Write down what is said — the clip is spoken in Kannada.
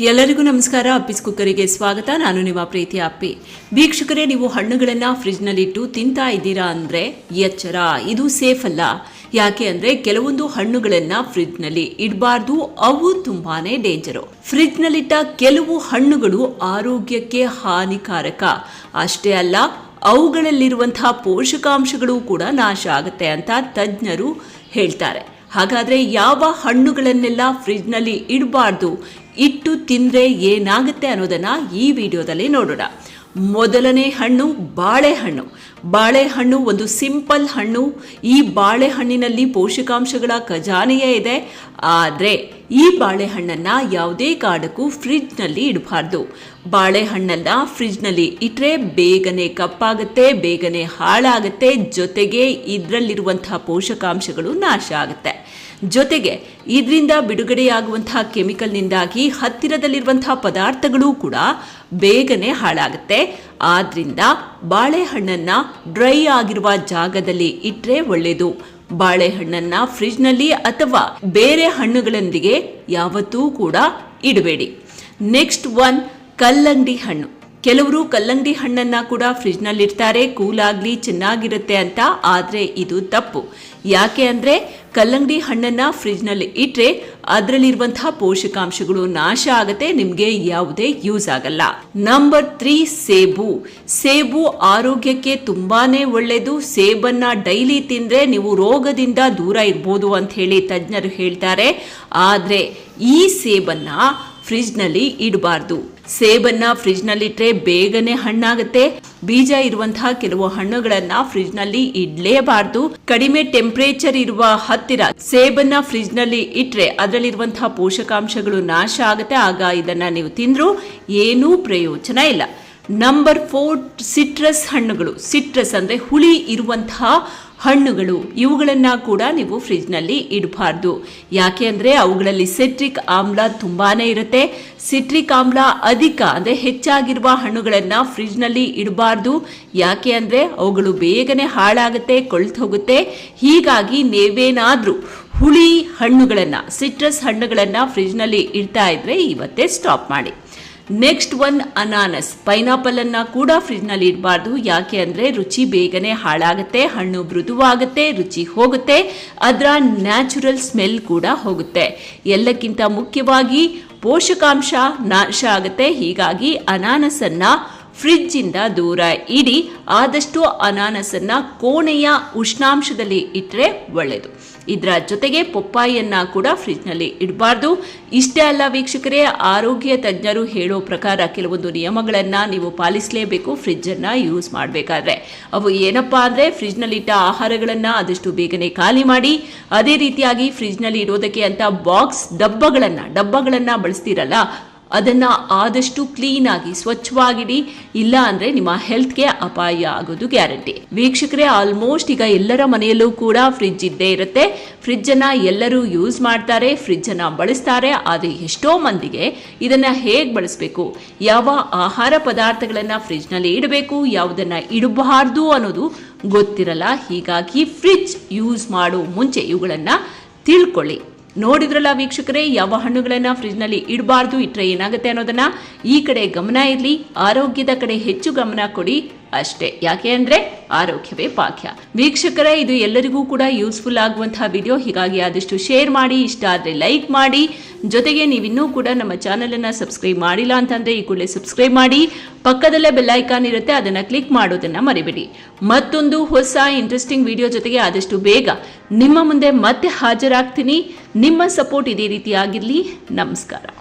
ಎಲ್ಲರಿಗೂ ನಮಸ್ಕಾರ. ಅಪ್ಪಿಸ್ ಕುಕ್ಕರಿಗೆ ಸ್ವಾಗತ. ನಾನು ನಿಮ್ಮ ಪ್ರೀತಿ ಅಪ್ಪಿ. ವೀಕ್ಷಕರೇ, ನೀವು ಹಣ್ಣುಗಳನ್ನು ಫ್ರಿಜ್ನಲ್ಲಿಟ್ಟು ತಿಂತಾ ಇದ್ದೀರಾ ಅಂದ್ರೆ ಎಚ್ಚರ. ಇದು ಸೇಫ್ ಅಲ್ಲ. ಯಾಕೆ ಅಂದ್ರೆ ಕೆಲವೊಂದು ಹಣ್ಣುಗಳನ್ನು ಫ್ರಿಜ್ನಲ್ಲಿ ಇಡಬಾರ್ದು. ಅವು ತುಂಬಾನೇ ಡೇಂಜರು. ಫ್ರಿಜ್ನಲ್ಲಿಟ್ಟ ಕೆಲವು ಹಣ್ಣುಗಳು ಆರೋಗ್ಯಕ್ಕೆ ಹಾನಿಕಾರಕ. ಅಷ್ಟೇ ಅಲ್ಲ ಅವುಗಳಲ್ಲಿರುವಂತಹ ಪೋಷಕಾಂಶಗಳು ಕೂಡ ನಾಶ ಆಗುತ್ತೆ ಅಂತ ತಜ್ಞರು ಹೇಳ್ತಾರೆ. ಹಾಗಾದ್ರೆ ಯಾವ ಹಣ್ಣುಗಳನ್ನೆಲ್ಲ ಫ್ರಿಜ್ನಲ್ಲಿ ಇಡಬಾರ್ದು? ಇಟ್ಟು ತಿಂದ್ರೆ ಏನಾಗುತ್ತೆ ಅನ್ನೋದನ್ನ ಈ ವಿಡಿಯೋದಲ್ಲಿ ನೋಡೋಣ. ಮೊದಲನೇ ಹಣ್ಣು ಬಾಳೆಹಣ್ಣು. ಬಾಳೆಹಣ್ಣು ಒಂದು ಸಿಂಪಲ್ ಹಣ್ಣು. ಈ ಬಾಳೆಹಣ್ಣಿನಲ್ಲಿ ಪೋಷಕಾಂಶಗಳ ಖಜಾನೆಯೇ ಇದೆ. ಆದರೆ ಈ ಬಾಳೆಹಣ್ಣನ್ನು ಯಾವುದೇ ಕಾರಣಕ್ಕೂ ಫ್ರಿಜ್ನಲ್ಲಿ ಇಡಬಾರ್ದು. ಬಾಳೆಹಣ್ಣನ್ನ ಫ್ರಿಜ್ನಲ್ಲಿ ಇಟ್ಟರೆ ಬೇಗನೆ ಕಪ್ಪಾಗುತ್ತೆ, ಬೇಗನೆ ಹಾಳಾಗುತ್ತೆ. ಜೊತೆಗೆ ಇದರಲ್ಲಿರುವಂತಹ ಪೋಷಕಾಂಶಗಳು ನಾಶ ಆಗುತ್ತೆ. ಜೊತೆಗೆ ಇದರಿಂದ ಬಿಡುಗಡೆಯಾಗುವಂತಹ ಕೆಮಿಕಲ್ನಿಂದಾಗಿ ಹತ್ತಿರದಲ್ಲಿರುವಂತಹ ಪದಾರ್ಥಗಳು ಕೂಡ ಬೇಗನೆ ಹಾಳಾಗುತ್ತೆ. ಆದ್ದರಿಂದ ಬಾಳೆಹಣ್ಣನ್ನು ಡ್ರೈ ಆಗಿರುವ ಜಾಗದಲ್ಲಿ ಇಟ್ಟರೆ ಒಳ್ಳೆಯದು ಬಾಳೆಹಣ್ಣನ್ನು ಫ್ರಿಜ್ನಲ್ಲಿ ಅಥವಾ ಬೇರೆ ಹಣ್ಣುಗಳೊಂದಿಗೆ ಯಾವತ್ತೂ ಕೂಡ ಇಡಬೇಡಿ. ನೆಕ್ಸ್ಟ್ ಒನ್, ಕಲ್ಲಂಗಡಿ ಹಣ್ಣು. ಕೆಲವರು ಕಲ್ಲಂಗಡಿ ಹಣ್ಣನ್ನ ಕೂಡ ಫ್ರಿಜ್ನಲ್ಲಿಡ್ತಾರೆ ಕೂಲ್ ಆಗಲಿ ಚೆನ್ನಾಗಿರುತ್ತೆ ಅಂತ. ಆದರೆ ಇದು ತಪ್ಪು. ಯಾಕೆ ಅಂದರೆ ಕಲ್ಲಂಗಡಿ ಹಣ್ಣನ್ನ ಫ್ರಿಜ್ನಲ್ಲಿ ಇಟ್ಟರೆ ಅದರಲ್ಲಿರುವಂತಹ ಪೋಷಕಾಂಶಗಳು ನಾಶ ಆಗುತ್ತೆ. ನಿಮಗೆ ಯಾವುದೇ ಯೂಸ್ ಆಗಲ್ಲ. ನಂಬರ್ ತ್ರೀ, ಸೇಬು. ಸೇಬು ಆರೋಗ್ಯಕ್ಕೆ ತುಂಬಾನೇ ಒಳ್ಳೆಯದು ಸೇಬನ್ನ ಡೈಲಿ ತಿಂದ್ರೆ ನೀವು ರೋಗದಿಂದ ದೂರ ಇರ್ಬೋದು ಅಂತ ಹೇಳಿ ತಜ್ಞರು ಹೇಳ್ತಾರೆ. ಆದರೆ ಈ ಸೇಬನ್ನ ಫ್ರಿಜ್ನಲ್ಲಿ ಇಡಬಾರ್ದು. ಸೇಬನ್ನ ಫ್ರಿಜ್ನಲ್ಲಿ ಇಟ್ಟರೆ ಬೇಗನೆ ಹಣ್ಣಾಗುತ್ತೆ. ಬೀಜ ಇರುವಂತಹ ಕೆಲವು ಹಣ್ಣುಗಳನ್ನ ಫ್ರಿಜ್ನಲ್ಲಿ ಇಡ್ಲೇಬಾರ್ದು. ಕಡಿಮೆ ಟೆಂಪರೇಚರ್ ಇರುವ ಹತ್ತಿರ ಸೇಬನ್ನ ಫ್ರಿಜ್ನಲ್ಲಿ ಇಟ್ರೆ ಅದರಲ್ಲಿರುವಂತಹ ಪೋಷಕಾಂಶಗಳು ನಾಶ ಆಗುತ್ತೆ. ಆಗ ಇದನ್ನ ನೀವು ತಿಂದ್ರು ಏನೂ ಪ್ರಯೋಜನ ಇಲ್ಲ. ನಂಬರ್ ಫೋರ್ ಸಿಟ್ರಸ್ ಹಣ್ಣುಗಳು. ಸಿಟ್ರಸ್ ಅಂದರೆ ಹುಳಿ ಇರುವಂತಹ ಹಣ್ಣುಗಳು. ಇವುಗಳನ್ನು ಕೂಡ ನೀವು ಫ್ರಿಜ್ನಲ್ಲಿ ಇಡಬಾರ್ದು. ಯಾಕೆ ಅಂದರೆ ಅವುಗಳಲ್ಲಿ ಸಿಟ್ರಿಕ್ ಆಮ್ಲ ತುಂಬಾ ಇರುತ್ತೆ. ಸಿಟ್ರಿಕ್ ಆಮ್ಲ ಅಧಿಕ ಅಂದರೆ ಹೆಚ್ಚಾಗಿರುವ ಹಣ್ಣುಗಳನ್ನು ಫ್ರಿಜ್ನಲ್ಲಿ ಇಡಬಾರ್ದು. ಯಾಕೆ ಅಂದರೆ ಅವುಗಳು ಬೇಗನೆ ಹಾಳಾಗುತ್ತೆ ಕೊಳ್ತು ಹೋಗುತ್ತೆ ಹೀಗಾಗಿ ನೀವೇನಾದರೂ ಹುಳಿ ಹಣ್ಣುಗಳನ್ನು ಸಿಟ್ರಸ್ ಹಣ್ಣುಗಳನ್ನು ಫ್ರಿಜ್ನಲ್ಲಿ ಇಡ್ತಾ ಇದ್ದರೆ ಇವತ್ತೇ ಸ್ಟಾಪ್ ಮಾಡಿ. ನೆಕ್ಸ್ಟ್ ಒನ್ ಅನಾನಸ್ ಪೈನಾಪಲ್ ಅನ್ನ ಕೂಡ ಫ್ರಿಜ್ನಲ್ಲಿ ಇಡಬಾರ್ದು. ಯಾಕೆ ಅಂದ್ರೆ ರುಚಿ ಬೇಗನೆ ಹಾಳಾಗುತ್ತೆ, ಹಣ್ಣು ಮೃದುವಾಗುತ್ತೆ, ರುಚಿ ಹೋಗುತ್ತೆ, ಅದರ ನ್ಯಾಚುರಲ್ ಸ್ಮೆಲ್ ಕೂಡ ಹೋಗುತ್ತೆ. ಎಲ್ಲಕ್ಕಿಂತ ಮುಖ್ಯವಾಗಿ ಪೋಷಕಾಂಶ ನಾಶ ಆಗುತ್ತೆ. ಹೀಗಾಗಿ ಅನಾನಸನ್ನ ಫ್ರಿಡ್ಜ್ ಇಂದ ದೂರ ಇಡಿ ಆದಷ್ಟು ಅನಾನಸನ್ನ ಕೋಣೆಯ ಉಷ್ಣಾಂಶದಲ್ಲಿ ಇಟ್ಟರೆ ಒಳ್ಳೆಯದು ಇದರ ಜೊತೆಗೆ ಪೊಪ್ಪಾಯಿಯನ್ನ ಕೂಡ ಫ್ರಿಜ್ನಲ್ಲಿ ಇಡಬಾರ್ದು. ಇಷ್ಟೇ ಅಲ್ಲ ವೀಕ್ಷಕರೇ, ಆರೋಗ್ಯ ತಜ್ಞರು ಹೇಳೋ ಪ್ರಕಾರ ಕೆಲವೊಂದು ನಿಯಮಗಳನ್ನ ನೀವು ಪಾಲಿಸಲೇಬೇಕು ಫ್ರಿಜ್ಜನ್ನು ಯೂಸ್ ಮಾಡಬೇಕಾದ್ರೆ. ಅವು ಏನಪ್ಪ ಅಂದರೆ ಫ್ರಿಜ್ನಲ್ಲಿಟ್ಟ ಆಹಾರಗಳನ್ನು ಆದಷ್ಟು ಬೇಗನೆ ಖಾಲಿ ಮಾಡಿ, ಅದೇ ರೀತಿಯಾಗಿ ಫ್ರಿಜ್ನಲ್ಲಿ ಇಡೋದಕ್ಕೆ ಅಂತ ಬಾಕ್ಸ್ ಡಬ್ಬಗಳನ್ನು ಡಬ್ಬಗಳನ್ನು ಬಳಸ್ತೀರಲ್ಲ ಅದನ್ನ ಆದಷ್ಟು ಕ್ಲೀನ್ ಆಗಿ ಸ್ವಚ್ಛವಾಗಿಡಿ, ಇಲ್ಲ ಅಂದರೆ ನಿಮ್ಮ ಹೆಲ್ತ್ಗೆ ಅಪಾಯ ಆಗೋದು ಗ್ಯಾರಂಟಿ ವೀಕ್ಷಕರೇ ಆಲ್ಮೋಸ್ಟ್ ಈಗ ಎಲ್ಲರ ಮನೆಯಲ್ಲೂ ಕೂಡ ಫ್ರಿಜ್ ಇದ್ದೇ ಇರುತ್ತೆ. ಫ್ರಿಜ್ಜನ್ನು ಎಲ್ಲರೂ ಯೂಸ್ ಮಾಡ್ತಾರೆ ಫ್ರಿಜ್ಜನ್ನು ಬಳಸ್ತಾರೆ. ಆದರೆ ಎಷ್ಟೋ ಮಂದಿಗೆ ಇದನ್ನು ಹೇಗೆ ಬಳಸಬೇಕು? ಯಾವ ಆಹಾರ ಪದಾರ್ಥಗಳನ್ನು ಫ್ರಿಜ್ನಲ್ಲಿ ಇಡಬೇಕು? ಯಾವುದನ್ನು ಇಡಬಾರ್ದು ಅನ್ನೋದು ಗೊತ್ತಿರಲ್ಲ. ಹೀಗಾಗಿ ಫ್ರಿಜ್ ಯೂಸ್ ಮಾಡೋ ಮುಂಚೆ ಇವುಗಳನ್ನು ತಿಳ್ಕೊಳ್ಳಿ. ನೋಡಿದ್ರಲ್ಲ ವೀಕ್ಷಕರೇ, ಯಾವ ಹಣ್ಣುಗಳನ್ನ ಫ್ರಿಜ್ನಲ್ಲಿ ಇಡಬಾರ್ದು ಇಟ್ಟರೆ ಏನಾಗುತ್ತೆ ಅನ್ನೋದನ್ನ ಈ ಕಡೆ ಗಮನ ಇರಲಿ, ಆರೋಗ್ಯದ ಕಡೆ ಹೆಚ್ಚು ಗಮನ ಕೊಡಿ. ಅಷ್ಟೇ. ಯಾಕೆ ಅಂದ್ರೆ ಆರೋಗ್ಯವೇ ಪಾಠ್ಯ ವೀಕ್ಷಕರೇ, ಇದು ಎಲ್ಲರಿಗೂ ಕೂಡ ಯೂಸ್ಫುಲ್ ಆಗುವಂತಹ ವಿಡಿಯೋ ಹೀಗಾಗಿ ಆದಷ್ಟು ಶೇರ್ ಮಾಡಿ, ಇಷ್ಟ ಆದರೆ ಲೈಕ್ ಮಾಡಿ. ಜೊತೆಗೆ ನೀವಿನ್ನೂ ಕೂಡ ನಮ್ಮ ಚಾನೆಲ್ ಅನ್ನ ಸಬ್ಸ್ಕ್ರೈಬ್ ಮಾಡಿಲ್ಲ ಅಂತಂದ್ರೆ ಈ ಕೂಡಲೇ ಸಬ್ಸ್ಕ್ರೈಬ್ ಮಾಡಿ. ಪಕ್ಕದಲ್ಲೇ ಬೆಲ್ ಐಕಾನ್ ಇರುತ್ತೆ, ಅದನ್ನ ಕ್ಲಿಕ್ ಮಾಡೋದನ್ನ ಮರಿಬೇಡಿ. ಮತ್ತೊಂದು ಹೊಸ ಇಂಟ್ರೆಸ್ಟಿಂಗ್ ವಿಡಿಯೋ ಜೊತೆಗೆ ಆದಷ್ಟು ಬೇಗ ನಿಮ್ಮ ಮುಂದೆ ಮತ್ತೆ ಹಾಜರಾಗ್ತೀನಿ. ನಿಮ್ಮ ಸಪೋರ್ಟ್ ಇದೇ ರೀತಿ ಆಗಿರಲಿ. ನಮಸ್ಕಾರ.